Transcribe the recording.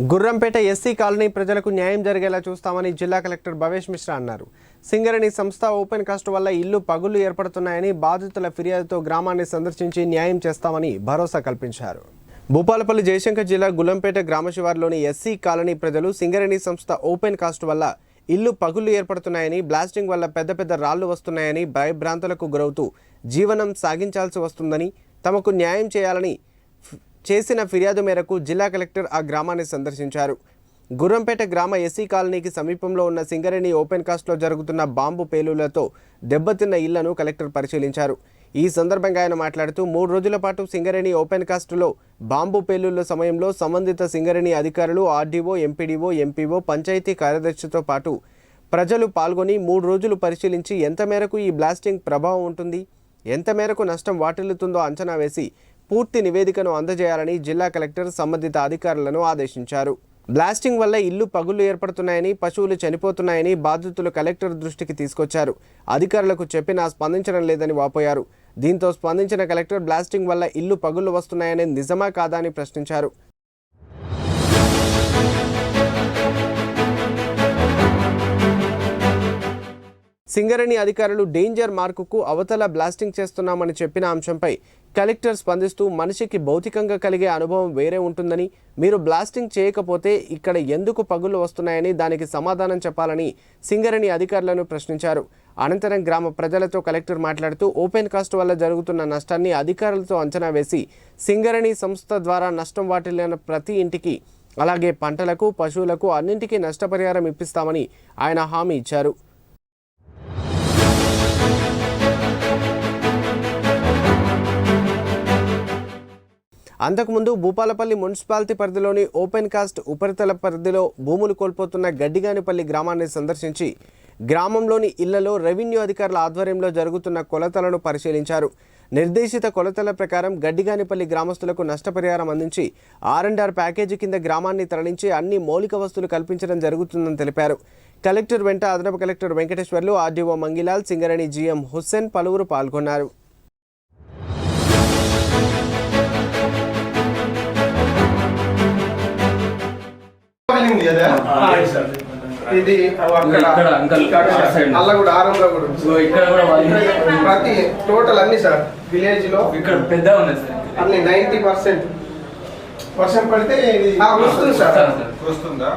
Gurrampeta SC colony ప్రజలకు న్యాయం జరిగేలా చూస్తామని జిల్లా కలెక్టర్ భవేష్ మిశ్రా అన్నారు. సింగరేణి సంస్థ ఓపెన్ కాస్ట్ వల్ల ఇల్లు పగుళ్ళు ఏర్పడుతున్నాయని బాధితుల ఫిర్యాదుతో గ్రామాన్ని సందర్శించి న్యాయం చేస్తామని భరోసా కల్పించారు. భూపాలపల్లి జయశంకర్ జిల్లా గుల్లంపేట గ్రామ శివారులోని ఎస్సీ కాలనీ ప్రజలు సింగరేణి సంస్థ ఓపెన్ కాస్ట్ వల్ల ఇల్లు పగుళ్ళు ఏర్పడుతున్నాయని బ్లాస్టింగ్ వల్ల పెద్ద పెద్ద రాళ్ళు వస్తున్నాయని భయభ్రాంతులకు గురవుతూ జీవనం సాగించాల్సి వస్తుందని తమకు న్యాయం చేయాలని చేసిన ఫిర్యాదు మేరకు జిల్లా కలెక్టర్ ఆ గ్రామాన్ని సందర్శించారు. గుర్రంపేట గ్రామ ఎస్సీ కాలనీకి సమీపంలో ఉన్న సింగరేణి ఓపెన్ కాస్ట్లో జరుగుతున్న బాంబు పేలులతో దెబ్బతిన్న ఇళ్ళను కలెక్టర్ పరిశీలించారు. ఈ సందర్భంగా ఆయన మాట్లాడుతూ మూడు రోజుల పాటు సింగరేణి ఓపెన్ కాస్ట్లో బాంబు పేలుళ్ళ సమయంలో సంబంధిత సింగరేణి అధికారులు ఆర్డీఓ ఎంపీడీఓ ఎంపీఓ పంచాయతీ కార్యదర్శితో పాటు ప్రజలు పాల్గొని మూడు రోజులు పరిశీలించి ఎంత మేరకు ఈ బ్లాస్టింగ్ ప్రభావం ఉంటుంది ఎంత మేరకు నష్టం వాటిల్లుతుందో అంచనా వేసి పూర్తి నివేదికను అందజేయాలని జిల్లా కలెక్టర్ సంబంధిత అధికారులను ఆదేశించారు. బ్లాస్టింగ్ వల్ల ఇల్లు పగుళ్ళు ఏర్పడుతున్నాయని పశువులు చనిపోతున్నాయని బాధితులు కలెక్టర్ దృష్టికి తీసుకొచ్చారు. అధికారులకు చెప్పినా స్పందించడం లేదని వాపోయారు. దీంతో స్పందించిన కలెక్టర్ బ్లాస్టింగ్ వల్ల ఇల్లు పగుళ్ళు వస్తున్నాయని నిజమా కాదా అని ప్రశ్నించారు. సింగరేణి అధికారులు డేంజర్ మార్కుకు అవతల బ్లాస్టింగ్ చేస్తున్నామని చెప్పిన అంశంపై కలెక్టర్ స్పందిస్తూ మనిషికి భౌతికంగా కలిగే అనుభవం వేరే ఉంటుందని మీరు బ్లాస్టింగ్ చేయకపోతే ఇక్కడ ఎందుకు పగులు వస్తున్నాయని దానికి సమాధానం చెప్పాలని సింగరేణి అధికారులను ప్రశ్నించారు. అనంతరం గ్రామ ప్రజలతో కలెక్టర్ మాట్లాడుతూ ఓపెన్ కాస్ట్ వల్ల జరుగుతున్న నష్టాన్ని అధికారులతో అంచనా వేసి సింగరేణి సంస్థ ద్వారా నష్టం వాటిల్లిన ప్రతి ఇంటికి అలాగే పంటలకు పశువులకు అన్నింటికీ నష్టపరిహారం ఇప్పిస్తామని ఆయన హామీ ఇచ్చారు. అంతకుముందు భూపాలపల్లి మున్సిపాలిటీ పరిధిలోని ఓపెన్ కాస్ట్ ఉపరితల పరిధిలో భూములు కోల్పోతున్న గడ్డిగానిపల్లి గ్రామాన్ని సందర్శించి గ్రామంలోని ఇళ్ళలో రెవెన్యూ అధికారుల ఆధ్వర్యంలో జరుగుతున్న కొలతలను పరిశీలించారు. నిర్దేశిత కొలతల ప్రకారం గడ్డిగానిపల్లి గ్రామస్తులకు నష్టపరిహారం అందించి ఆర్ అండ్ ఆర్ ప్యాకేజీ కింద గ్రామాన్ని తరలించి అన్ని మౌలిక వస్తువులు కల్పించడం జరుగుతుందని తెలిపారు. కలెక్టర్ వెంట అదనపు collector Venkateswarlu RDO Mangilal Singareni GM Hussain పలువురు పాల్గొన్నారు. ఇది అక్కడ ఇక్కడ అంకల్ కూడా ఆరంలో కూడా ఇక్కడ ప్రతి టోటల్ అన్ని సార్. విలేజ్లో ఇక్కడ పెద్దగా ఉన్నది సార్. అన్ని నైన్టీ పర్సెంట్. వర్షం పడితే ఇది వస్తుంది సార్. వస్తాను సార్. వస్తుందా